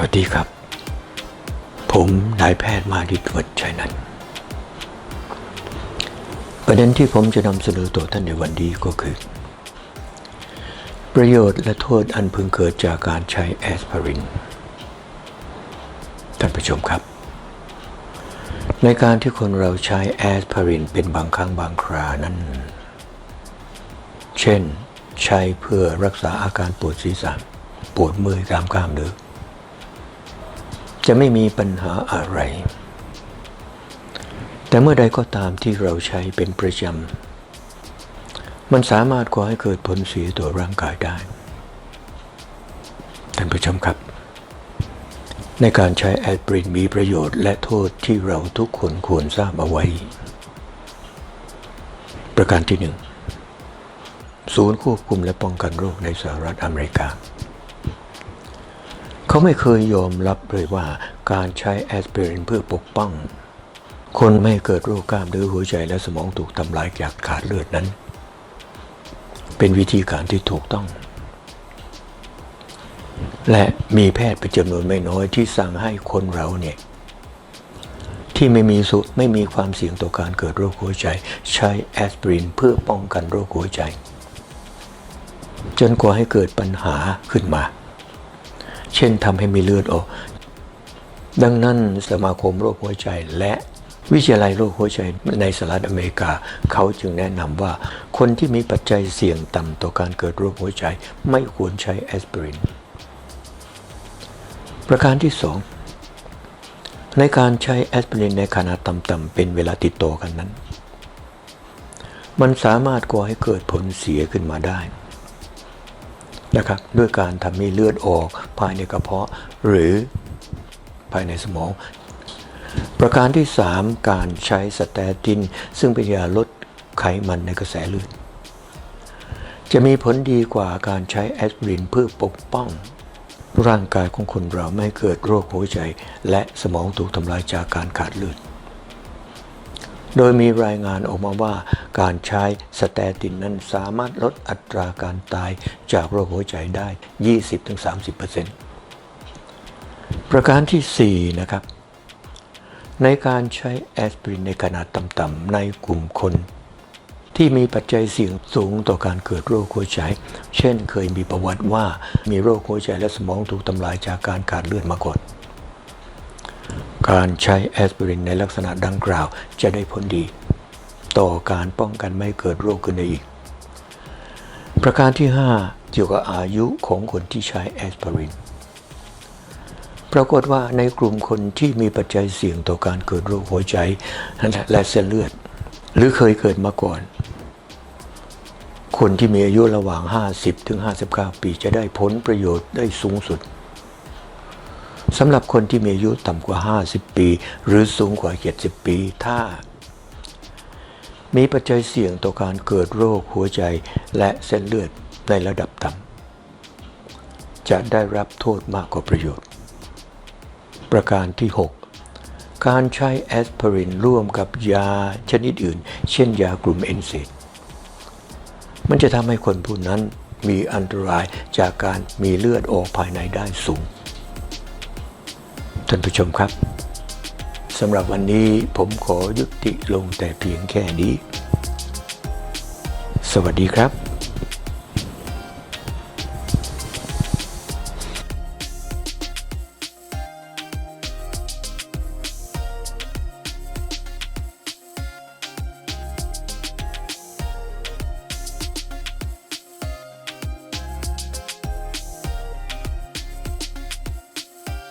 วัสดีครับ ผมนายแพทย์มาดิตวัชชัยนันท์ประเด็นที่ผมจะนำเสนอต่อท่านในวันนี้ก็คือ ประโยชน์และโทษอันพึงเกิดจากการใช้แอสไพรินท่านผู้ชมครับ ในการที่คนเราใช้แอสไพรินเป็นบางครั้งบางครานั้น เช่น ใช้เพื่อรักษาอาการปวดศีรษะ ปวดเมื่อยตามกล้ามเนื้อ จะไม่มีปัญหาอะไร แต่เมื่อใดก็ตามที่เราใช้เป็นประจำ มันสามารถก่อให้เกิดผลเสียต่อร่างกายได้ ท่านผู้ชมครับ ในการใช้แอดปรินมีประโยชน์และโทษที่เราทุกคนควรทราบเอาไว้ ประการที่หนึ่งศูนย์ควบคุมและป้องกันโรคในสหรัฐอเมริกา เขาไม่เคยยอมรับเลยว่าการใช้แอสไพรินเพื่อปกป้อง คนไม่เกิดโรคกล้ามเนื้อหัวใจและสมองถูกทำลายจากขาดเลือดนั้น เป็นวิธีการที่ถูกต้อง และมีแพทย์เป็นจำนวนไม่น้อยที่สั่งให้คนเราเนี่ยที่ไม่มีสุไม่มีความเสี่ยงต่อการเกิดโรคหัวใจ ใช้แอสไพรินเพื่อป้องกันโรคหัวใจ จนกว่าให้เกิดปัญหาขึ้นมา เช่นทำให้มีเลือดออก ดังนั้นสมาคมโรคหัวใจและวิทยาลัยโรคหัวใจในสหรัฐอเมริกา เขาจึงแนะนำว่า คนที่มีปัจจัยเสี่ยงต่ำต่อการเกิดโรคหัวใจ ไม่ควรใช้แอสไพริน ประการที่สองในการใช้แอสไพรินในขนาดต่ำๆเป็นเวลาติดต่อกันนั้น มันสามารถก่อให้เกิดผลเสียขึ้นมาได้ นะครับด้วยการทำให้เลือดออกภายในกระเพาะหรือภายในสมอง ประการที่ 3 การใช้สเตติน ซึ่งเป็นยาลดไขมันในกระแสเลือด จะมีผลดีกว่าการใช้แอสไพรินเพื่อปกป้อง ร่างกายของคนเราไม่เกิดโรคหัวใจ และสมองถูกทำลายจากการขาดเลือด โดยมีรายงานออกมาว่าการใช้สเตตินนั้นสามารถลดอัตราการตายจากโรคหัวใจได้ 20-30%ประการที่ 4 นะครับ ในการใช้แอสไพรินในขนาดต่ำๆในกลุ่มคน ที่มีปัจจัยเสี่ยงสูงต่อการเกิดโรคหัวใจ เช่นเคยมีประวัติว่ามีโรคหัวใจและสมองถูกทำลายจากการขาดเลือดมาก่อน การใช้แอสไพรินในลักษณะดังกล่าวจะได้ผลดี ต่อการป้องกันไม่เกิดโรคขึ้นได้อีก ประการที่ 5 เกี่ยวกับอายุของคนที่ใช้แอสไพรินปรากฏว่าในกลุ่มคนที่มีปัจจัยเสี่ยงต่อการเกิดโรคหัวใจและเส้นเลือด หรือเคยเกิดมาก่อน คนที่มีอายุระหว่าง 50 ถึง 59 ปีจะได้ผลประโยชน์ได้สูงสุด สำหรับคนที่มีอายุต่ำกว่า 50 ปี หรือสูงกว่า 70 ปี ถ้า มีปัจจัยเสี่ยงต่อการเกิดโรคหัวใจและเส้นเลือดในระดับต่ำจะได้รับโทษมากกว่าประโยชน์ ประการที่ 6 การใช้แอสไพรินร่วมกับยาชนิดอื่น เช่นยากลุ่มเอนเซดมันจะทำให้คนผู้นั้นมีอันตรายจากการมีเลือดออกภายในได้สูง ท่านผู้ชมครับสำหรับวันนี้ผมขอยุติลงแต่เพียงแค่นี้ สวัสดีครับ